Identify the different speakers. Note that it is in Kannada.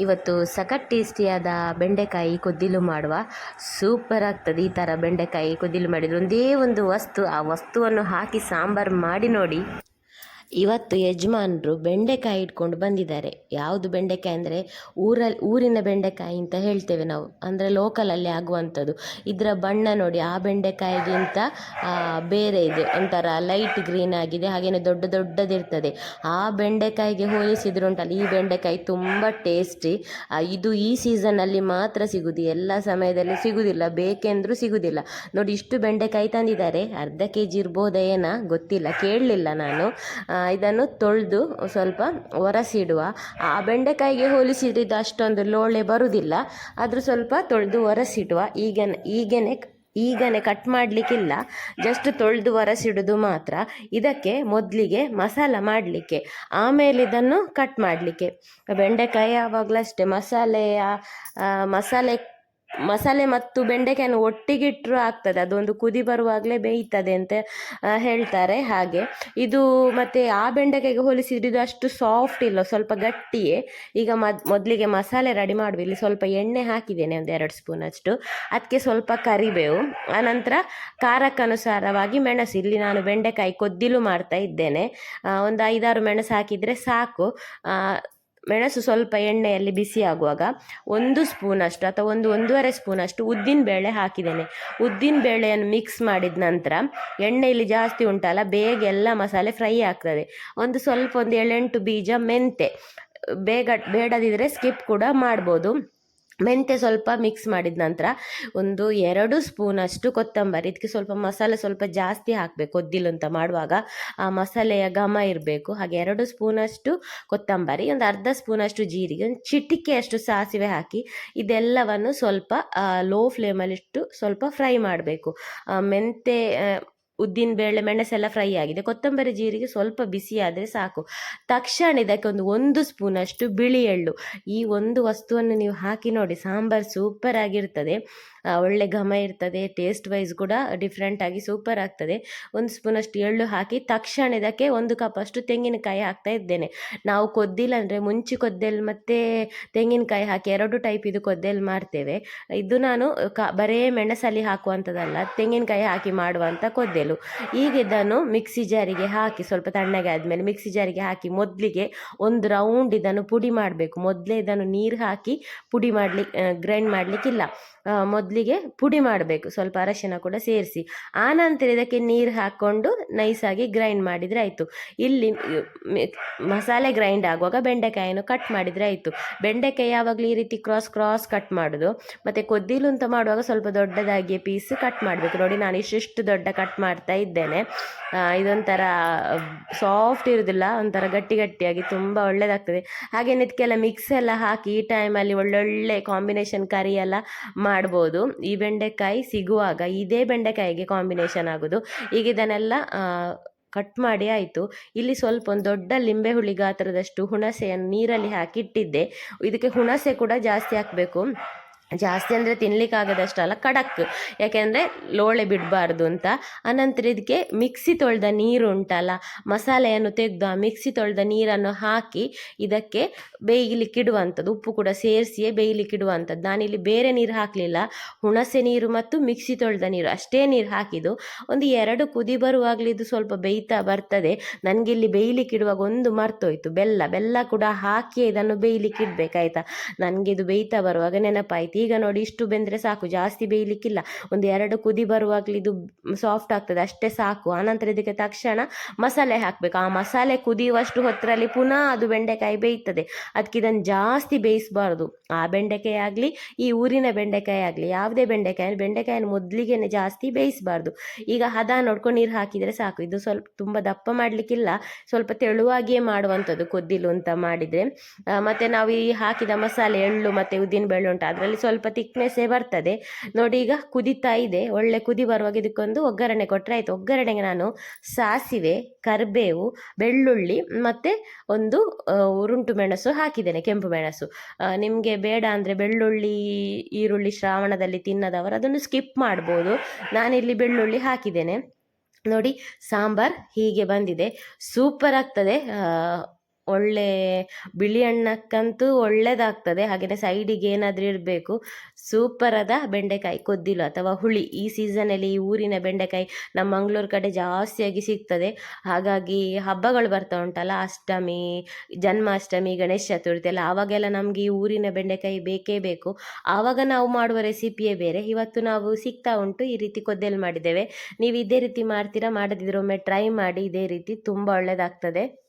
Speaker 1: ಇವತ್ತು ಸಖತ್ ಟೇಸ್ಟಿಯಾದ ಬೆಂಡೆಕಾಯಿ ಕೊದ್ದಿಲು ಮಾಡುವ. ಸೂಪರ್ ಆಗ್ತದೆ ಈ ಥರ ಬೆಂಡೆಕಾಯಿ ಕೊದ್ದಿಲು ಮಾಡಿದರೆ. ಒಂದೇ ಒಂದು ವಸ್ತು, ಆ ವಸ್ತುವನ್ನು ಹಾಕಿ ಸಾಂಬಾರು ಮಾಡಿ ನೋಡಿ. ಇವತ್ತು ಯಜಮಾನರು ಬೆಂಡೆಕಾಯಿ ಇಟ್ಕೊಂಡು ಬಂದಿದ್ದಾರೆ. ಯಾವುದು ಬೆಂಡೆಕಾಯಿ ಅಂದರೆ ಊರಲ್ಲಿ ಊರಿನ ಬೆಂಡೆಕಾಯಿ ಅಂತ ಹೇಳ್ತೇವೆ ನಾವು. ಅಂದರೆ ಲೋಕಲಲ್ಲಿ ಆಗುವಂಥದ್ದು. ಇದರ ಬಣ್ಣ ನೋಡಿ, ಆ ಬೆಂಡೆಕಾಯಿಗಿಂತ ಬೇರೆ ಇದೆ ಒಂಥರ ಲೈಟ್ ಗ್ರೀನ್ ಆಗಿದೆ ಹಾಗೆಯೇ ದೊಡ್ಡ ದೊಡ್ಡದಿರ್ತದೆ. ಆ ಬೆಂಡೆಕಾಯಿಗೆ ಹೋಲಿಸಿದ್ರು ಉಂಟಲ್ಲ, ಈ ಬೆಂಡೆಕಾಯಿ ತುಂಬ ಟೇಸ್ಟಿ ಇದು ಈ ಸೀಸನಲ್ಲಿ ಮಾತ್ರ ಸಿಗುದು, ಎಲ್ಲ ಸಮಯದಲ್ಲಿ ಸಿಗುವುದಿಲ್ಲ ಬೇಕೆಂದರೂ ಸಿಗುವುದಿಲ್ಲ ನೋಡಿ, ಇಷ್ಟು ಬೆಂಡೆಕಾಯಿ ತಂದಿದ್ದಾರೆ. ಅರ್ಧ ಕೆ ಜಿ ಇರ್ಬೋದೇನಾ ಗೊತ್ತಿಲ್ಲ, ಕೇಳಲಿಲ್ಲ ನಾನು. ಇದನ್ನು ತೊಳೆದು ಸ್ವಲ್ಪ ಒರೆಸಿಡುವ. ಆ ಬೆಂಡೆಕಾಯಿಗೆ ಹೋಲಿಸಿದ್ರೆ ಅಷ್ಟೊಂದು ಲೋಳೆ ಬರುವುದಿಲ್ಲ ಆದರೂ ಸ್ವಲ್ಪ ತೊಳೆದು ಒರೆಸಿಡುವ. ಈಗನೆ, ಈಗೇನೆ, ಈಗನೇ ಕಟ್ ಮಾಡಲಿಕ್ಕಿಲ್ಲ. ಜಸ್ಟ್ ತೊಳೆದು ಒರೆಸಿಡೋದು ಮಾತ್ರ. ಇದಕ್ಕೆ ಮೊದಲಿಗೆ ಮಸಾಲ ಮಾಡಲಿಕ್ಕೆ. ಆಮೇಲೆ ಇದನ್ನು ಕಟ್ ಮಾಡಲಿಕ್ಕೆ. ಬೆಂಡೆಕಾಯಿ ಯಾವಾಗಲೂ ಅಷ್ಟೇ. ಮಸಾಲೆಯ ಮಸಾಲೆ ಮಸಾಲೆ ಮತ್ತು ಬೆಂಡೆಕಾಯನ್ನು ಒಟ್ಟಿಗಿಟ್ಟರು ಆಗ್ತದೆ. ಅದೊಂದು ಕುದಿ ಬರುವಾಗಲೇ ಬೇಯ್ತದೆ ಅಂತ ಹೇಳ್ತಾರೆ ಹಾಗೆ. ಇದು ಮತ್ತು ಆ ಬೆಂಡೆಕಾಯಿಗೆ ಹೋಲಿಸಿದ್ರೆ ಇದು ಅಷ್ಟು ಸಾಫ್ಟ್ ಇಲ್ಲ, ಸ್ವಲ್ಪ ಗಟ್ಟಿಯೇ. ಈಗ ಮದ್, ಮೊದಲಿಗೆ ಮಸಾಲೆ ರೆಡಿ ಮಾಡುವ ಸ್ವಲ್ಪ ಎಣ್ಣೆ ಹಾಕಿದ್ದೇನೆ ಒಂದು ಎರಡು ಸ್ಪೂನ್ ಅಷ್ಟು. ಅದಕ್ಕೆ ಸ್ವಲ್ಪ ಕರಿಬೇವು. ಆನಂತರ ಖಾರಕ್ಕನುಸಾರವಾಗಿ ಮೆಣಸು. ಇಲ್ಲಿ ನಾನು ಬೆಂಡೆಕಾಯಿ ಕೊದ್ದಿಲು ಮಾಡ್ತಾ ಇದ್ದೇನೆ. ಒಂದು ಐದಾರು ಮೆಣಸು ಹಾಕಿದರೆ ಸಾಕು. ಮೆಣಸು ಸ್ವಲ್ಪ ಎಣ್ಣೆಯಲ್ಲಿ ಬಿಸಿ ಆಗುವಾಗ ಒಂದು ಸ್ಪೂನಷ್ಟು ಅಥವಾ ಒಂದು ಒಂದೂವರೆ ಸ್ಪೂನಷ್ಟು ಉದ್ದಿನ ಬೇಳೆ ಹಾಕಿದ್ದೇನೆ. ಉದ್ದಿನ ಬೇಳೆಯನ್ನು ಮಿಕ್ಸ್ ಮಾಡಿದ ನಂತರ ಎಣ್ಣೆಯಲ್ಲಿ ಜಾಸ್ತಿ ಉಂಟಲ್ಲ, ಬೇಗ ಎಲ್ಲ ಮಸಾಲೆ ಫ್ರೈ ಆಗ್ತದೆ. ಒಂದು ಸ್ವಲ್ಪ ಒಂದು ಏಳೆಂಟು ಬೀಜ ಮೆಂತೆ ಬೇಗ ಬೇಡದಿದ್ದರೆ ಸ್ಕಿಪ್ ಕೂಡ ಮಾಡ್ಬೋದು. ಮೆಂತೆ ಸ್ವಲ್ಪ ಮಿಕ್ಸ್ ಮಾಡಿದ ನಂತರ ಒಂದು ಎರಡು ಸ್ಪೂನಷ್ಟು ಕೊತ್ತಂಬರಿ ಇದಕ್ಕೆ ಸ್ವಲ್ಪ ಮಸಾಲೆ ಸ್ವಲ್ಪ ಜಾಸ್ತಿ ಹಾಕಬೇಕು ಒದ್ದಿಲು ಅಂತ ಮಾಡುವಾಗ. ಆ ಮಸಾಲೆಯ ಘಮ ಇರಬೇಕು. ಹಾಗೆ ಎರಡು ಸ್ಪೂನಷ್ಟು ಕೊತ್ತಂಬರಿ, ಒಂದು ಅರ್ಧ ಸ್ಪೂನಷ್ಟು ಜೀರಿಗೆ, ಒಂದು ಚಿಟಿಕೆಯಷ್ಟು ಸಾಸಿವೆ ಹಾಕಿ ಇದೆಲ್ಲವನ್ನು ಸ್ವಲ್ಪ ಲೋ ಫ್ಲೇಮಲ್ಲಿಟ್ಟು ಸ್ವಲ್ಪ ಫ್ರೈ ಮಾಡಬೇಕು. ಮೆಂತೆ ಉದ್ದಿನ ಬೇಳೆ ಮೆಣಸೆಲ್ಲ ಫ್ರೈ ಆಗಿದೆ. ಕೊತ್ತಂಬರಿ ಜೀರಿಗೆ ಸ್ವಲ್ಪ ಬಿಸಿ ಆದರೆ ಸಾಕು. ತಕ್ಷಣ ಇದಕ್ಕೆ ಒಂದು ಒಂದು ಸ್ಪೂನಷ್ಟು ಬಿಳಿ ಎಳ್ಳು. ಈ ಒಂದು ವಸ್ತುವನ್ನು ನೀವು ಹಾಕಿ ನೋಡಿ, ಸಾಂಬಾರು ಸೂಪರ್ ಆಗಿರ್ತದೆ. ಒಳ್ಳೆ ಘಮ ಇರ್ತದೆ ಟೇಸ್ಟ್ ವೈಸ್ ಕೂಡ ಡಿಫ್ರೆಂಟ್ ಆಗಿ ಸೂಪರ್ ಆಗ್ತದೆ. ಒಂದು ಸ್ಪೂನಷ್ಟು ಎಳ್ಳು ಹಾಕಿ ತಕ್ಷಣ ಇದಕ್ಕೆ ಒಂದು ಕಪ್ ಅಷ್ಟು ತೆಂಗಿನಕಾಯಿ ಹಾಕ್ತಾ ಇದ್ದೇನೆ. ನಾವು ಕೊದ್ದಿಲ್ಲ ಅಂದರೆ ಮುಂಚೆ ಕೊದ್ದೆಲ್ ಮತ್ತು ತೆಂಗಿನಕಾಯಿ ಹಾಕಿ ಎರಡು ಟೈಪ್ ಇದು ಕೊದ್ದೆಲ್ ಮಾಡ್ತೇವೆ. ಇದು ನಾನು ಕ, ಬರೇ ಮೆಣಸಲ್ಲಿ ಹಾಕುವಂಥದ್ದಲ್ಲ ತೆಂಗಿನಕಾಯಿ ಹಾಕಿ ಮಾಡುವಂಥ ಕೊದ್ದೆಲು. ಈಗ ಇದನ್ನು ಮಿಕ್ಸಿ ಜಾರಿಗೆ ಹಾಕಿ ಸ್ವಲ್ಪ ತಣ್ಣಗೆ ಆದಮೇಲೆ ಮಿಕ್ಸಿ ಜಾರಿಗೆ ಹಾಕಿ ಮೊದಲಿಗೆ ಒಂದು ರೌಂಡ್ ಇದನ್ನು ಪುಡಿ ಮಾಡಬೇಕು. ಮೊದಲೇ ಇದನ್ನು ನೀರು ಹಾಕಿ ಪುಡಿ ಮಾಡ್ಲಿ ಗ್ರೈಂಡ್ ಮಾಡಲಿಕ್ಕಿಲ್ಲ. ಮೊದಲಿಗೆ ಪುಡಿ ಮಾಡಬೇಕು, ಸ್ವಲ್ಪ ಅರಶಿನ ಕೂಡ ಸೇರಿಸಿ. ಆನಂತರ ಇದಕ್ಕೆ ನೀರು ಹಾಕ್ಕೊಂಡು ನೈಸಾಗಿ ಗ್ರೈಂಡ್ ಮಾಡಿದರೆ ಆಯಿತು. ಇಲ್ಲಿ ಮಸಾಲೆ ಗ್ರೈಂಡ್ ಆಗುವಾಗ ಬೆಂಡೆಕಾಯನ್ನು ಕಟ್ ಮಾಡಿದರೆ ಆಯಿತು. ಬೆಂಡೆಕಾಯಿ ಯಾವಾಗಲೂ ಈ ರೀತಿ ಕ್ರಾಸ್ ಕ್ರಾಸ್ ಕಟ್ ಮಾಡೋದು. ಮತ್ತು ಕೊದ್ದಿಲು ಅಂತ ಮಾಡುವಾಗ ಸ್ವಲ್ಪ ದೊಡ್ಡದಾಗಿ ಪೀಸ್ ಕಟ್ ಮಾಡಬೇಕು. ನೋಡಿ, ನಾನು ಇಷ್ಟಿಷ್ಟು ದೊಡ್ಡ ಕಟ್ ಮಾಡ್ತಾ ಇದ್ದೇನೆ. ಇದೊಂಥರ ಸಾಫ್ಟ್ ಇರೋದಿಲ್ಲ, ಒಂಥರ ಗಟ್ಟಿ ಗಟ್ಟಿಯಾಗಿ ತುಂಬ ಒಳ್ಳೆಯದಾಗ್ತದೆ ಹಾಗೇನೆ ಇದಕ್ಕೆಲ್ಲ ಮಿಕ್ಸ್ ಎಲ್ಲ ಹಾಕಿ, ಈ ಟೈಮಲ್ಲಿ ಒಳ್ಳೊಳ್ಳೆ ಕಾಂಬಿನೇಷನ್ ಕರಿ ಎಲ್ಲ ಮಾಡ್ಬೋದು. ಈ ಬೆಂಡೆಕಾಯಿ ಸಿಗುವಾಗ ಇದೇ ಬೆಂಡೆಕಾಯಿಗೆ ಕಾಂಬಿನೇಷನ್ ಆಗೋದು. ಈಗ ಇದನ್ನೆಲ್ಲ ಕಟ್ ಮಾಡಿ ಆಯಿತು. ಇಲ್ಲಿ ಸ್ವಲ್ಪ ಒಂದು ದೊಡ್ಡ ಲಿಂಬೆ ಹುಳಿ ಗಾತ್ರದಷ್ಟು ಹುಣಸೆಯನ್ನು ನೀರಲ್ಲಿ ಹಾಕಿ ಇಟ್ಟಿದ್ದೆ. ಇದಕ್ಕೆ ಹುಣಸೆ ಕೂಡ ಜಾಸ್ತಿ ಹಾಕಬೇಕು. ಜಾಸ್ತಿ ಅಂದರೆ ತಿನ್ಲಿಕ್ಕಾಗದಷ್ಟಲ್ಲ ಖಡಕ್. ಯಾಕೆಂದರೆ ಲೋಳೆ ಬಿಡಬಾರ್ದು ಅಂತ. ಅನಂತರ ಇದಕ್ಕೆ ಮಿಕ್ಸಿ ತೊಳೆದ ನೀರು ಉಂಟಲ್ಲ, ಮಸಾಲೆಯನ್ನು ತೆಗೆದು ಆ ಮಿಕ್ಸಿ ತೊಳೆದ ನೀರನ್ನು ಹಾಕಿ ಇದಕ್ಕೆ ಬೇಯಲಿಕ್ಕಿಡುವಂಥದ್ದು ಉಪ್ಪು ಕೂಡ ಸೇರಿಸಿಯೇ ಬೇಯಲಿಕ್ಕಿಡುವಂಥದ್ದು ನಾನಿಲ್ಲಿ ಬೇರೆ ನೀರು ಹಾಕಲಿಲ್ಲ, ಹುಣಸೆ ನೀರು ಮತ್ತು ಮಿಕ್ಸಿ ತೊಳೆದ ನೀರು ಅಷ್ಟೇ ನೀರು ಹಾಕಿದ್ದು. ಒಂದು ಎರಡು ಕುದಿ ಬರುವಾಗಲೇ ಇದು ಸ್ವಲ್ಪ ಬೇಯ್ತಾ ಬರ್ತದೆ. ನನಗೆ ಇಲ್ಲಿ ಬೇಯಲಿಕ್ಕಿಡುವಾಗ ಒಂದು ಮರ್ತೋಯ್ತು, ಬೆಲ್ಲ. ಬೆಲ್ಲ ಕೂಡ ಹಾಕಿ ಇದನ್ನು ಬೇಯಲಿಕ್ಕೆ ಇಡಬೇಕಾಯ್ತಾ? ನನಗೆ ಇದು ಬೇಯ್ತಾ ಬರುವಾಗ ನೆನಪಾಯ್ತು. ಈಗ ನೋಡಿ ಇಷ್ಟು ಬೆಂದರೆ ಸಾಕು, ಜಾಸ್ತಿ ಬೇಯಲಿಕ್ಕಿಲ್ಲ. ಒಂದು ಎರಡು ಕುದಿ ಬರುವಾಗಲೇ ಇದು ಸಾಫ್ಟ್ ಆಗ್ತದೆ, ಅಷ್ಟೇ ಸಾಕು. ಆನಂತರ ಇದಕ್ಕೆ ತಕ್ಷಣ ಮಸಾಲೆ ಹಾಕಬೇಕು. ಆ ಮಸಾಲೆ ಕುದಿಯುವಷ್ಟು ಹೊತ್ತರಲ್ಲಿ ಪುನಃ ಅದು ಬೆಂಡೆಕಾಯಿ ಬೇಯ್ತದೆ. ಅದಕ್ಕೆ ಇದನ್ನು ಜಾಸ್ತಿ ಬೇಯಿಸಬಾರ್ದು. ಆ ಬೆಂಡೆಕಾಯಿ ಆಗಲಿ, ಈ ಊರಿನ ಬೆಂಡೆಕಾಯಿ ಆಗಲಿ, ಯಾವುದೇ ಬೆಂಡೆಕಾಯಿ ಬೆಂಡೆಕಾಯಿಯನ್ನು ಮೊದಲಿಗೆ ಜಾಸ್ತಿ ಬೇಯಿಸಬಾರ್ದು. ಈಗ ಹದ ನೋಡ್ಕೊಂಡು ನೀರು ಹಾಕಿದರೆ ಸಾಕು. ಇದು ಸ್ವಲ್ಪ ತುಂಬ ದಪ್ಪ ಮಾಡಲಿಕ್ಕಿಲ್ಲ. ಸ್ವಲ್ಪ ತೆಳುವಾಗಿಯೇ ಮಾಡುವಂಥದ್ದು, ಕೊದ್ದಿಲು ಅಂತ ಮಾಡಿದರೆ. ಮತ್ತು ನಾವು ಈ ಹಾಕಿದ ಮಸಾಲೆ, ಎಳ್ಳು ಮತ್ತು ಉದ್ದಿನ ಬೆಳ್ಳು ಉಂಟು, ಅದರಲ್ಲಿ ಸ್ವಲ್ಪ ತಿಕ್ನೆಸ್ಸೇ ಬರ್ತದೆ. ನೋಡಿ ಈಗ ಕುದಿತಾ ಇದೆ. ಒಳ್ಳೆ ಕುದಿ ಬರುವಾಗ ಇದಕ್ಕೊಂದು ಒಗ್ಗರಣೆ ಕೊಟ್ಟರೆ ಆಯಿತು. ಒಗ್ಗರಣೆಗೆ ನಾನು ಸಾಸಿವೆ, ಕರಿಬೇವು, ಬೆಳ್ಳುಳ್ಳಿ ಮತ್ತು ಒಂದು ಉರುಂಟು ಮೆಣಸು ಹಾಕಿದ್ದೇನೆ, ಕೆಂಪು ಮೆಣಸು. ನಿಮಗೆ ಬೇಡ ಅಂದರೆ ಬೆಳ್ಳುಳ್ಳಿ, ಈರುಳ್ಳಿ ಶ್ರಾವಣದಲ್ಲಿ ತಿನ್ನದವರು ಅದನ್ನು ಸ್ಕಿಪ್ ಮಾಡ್ಬೋದು. ನಾನಿಲ್ಲಿ ಬೆಳ್ಳುಳ್ಳಿ ಹಾಕಿದ್ದೇನೆ. ನೋಡಿ ಸಾಂಬಾರ್ ಹೀಗೆ ಬಂದಿದೆ. ಸೂಪರ್ ಆಗ್ತದೆ. ಒಳ್ಳೆ ಬಿಳಿ ಹಣ್ಣಕ್ಕಂತೂ ಒಳ್ಳೆಯದಾಗ್ತದೆ ಹಾಗೆಯೇ ಸೈಡಿಗೆ ಏನಾದರೂ ಇರಬೇಕು. ಸೂಪರಾದ ಬೆಂಡೆಕಾಯಿ, ಕೊದ್ದಿಲು ಅಥವಾ ಹುಳಿ. ಈ ಸೀಸನಲ್ಲಿ ಈ ಊರಿನ ಬೆಂಡೆಕಾಯಿ ನಮ್ಮ ಮಂಗಳೂರು ಕಡೆ ಜಾಸ್ತಿಯಾಗಿ ಸಿಗ್ತದೆ. ಹಾಗಾಗಿ ಹಬ್ಬಗಳು ಬರ್ತಾ ಉಂಟಲ್ಲ, ಅಷ್ಟಮಿ, ಜನ್ಮಾಷ್ಟಮಿ, ಗಣೇಶ ಚತುರ್ಥಿ ಎಲ್ಲ, ಆವಾಗೆಲ್ಲ ನಮಗೆ ಈ ಊರಿನ ಬೆಂಡೆಕಾಯಿ ಬೇಕೇ ಬೇಕು. ಆವಾಗ ನಾವು ಮಾಡುವ ರೆಸಿಪಿಯೇ ಬೇರೆ. ಇವತ್ತು ನಾವು ಸಿಗ್ತಾ ಉಂಟು, ಈ ರೀತಿ ಕೊದ್ದೆಲು ಮಾಡಿದ್ದೇವೆ. ನೀವು ಇದೇ ರೀತಿ ಮಾಡ್ತೀರಾ, ಮಾಡದಿದ್ರೆ ಒಮ್ಮೆ ಟ್ರೈ ಮಾಡಿ, ಇದೇ ರೀತಿ ತುಂಬ ಒಳ್ಳೆಯದಾಗ್ತದೆ